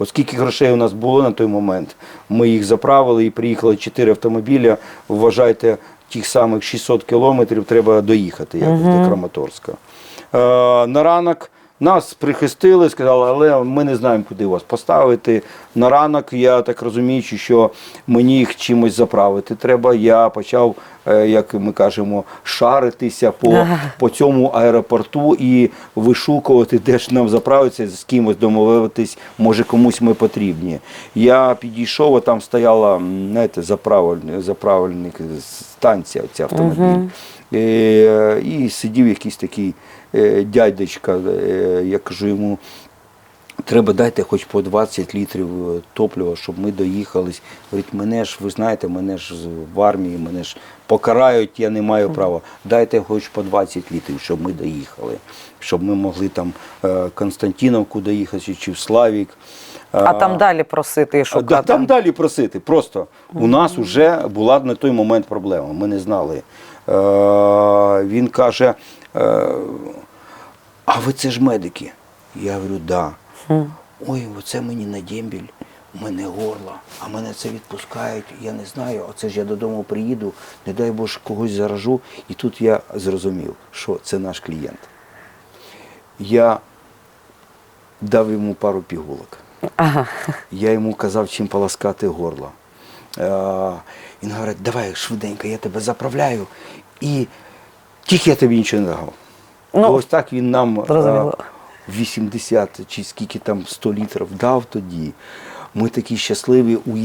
Оскільки грошей у нас було на той момент, ми їх заправили і приїхали чотири автомобіля. Вважайте, тих самих 600 кілометрів треба доїхати якось до Краматорська. Е, на ранок нас прихистили, сказали, але ми не знаємо, куди вас поставити. На ранок я так розумію, що мені їх чимось заправити треба. Я почав, е, як ми кажемо, шаритися по, по цьому аеропорту і вишукувати, де ж нам заправитися, з кимось домовитись, може комусь ми потрібні. Я підійшов, а там стояла знаєте, заправальник, заправальник станція, ця автомобіль. Е, І сидів якийсь такий е, дядечка, е, я кажу йому, треба дайте хоч по 20 літрів топлива, щоб ми доїхались. Говорить, мене ж, ви знаєте, мене ж в армії, мене ж покарають, я не маю права. Дайте хоч по 20 літрів, щоб ми доїхали, щоб ми могли там Константиновку доїхати чи в Славік. А там далі просити і шукати. да, там далі просити. Просто у нас вже була на той момент проблема. Ми не знали. Е, він каже: е, а ви це ж медики? Я говорю, да. Ой, оце мені на дембіль, у мене горло, а мене це відпускають. Я не знаю, оце ж я додому приїду, не дай Боже, когось заражу. І тут я зрозумів, що це наш клієнт. Я дав йому пару пігулок. Ага. Я йому казав, чим полоскати горло. Е, Він говорить, давай швиденько, я тебе заправляю. І тільки я тобі нічого не дав. Ну, Ось так він нам е, 80 чи скільки там 100 літрів дав тоді. Ми такі щасливі.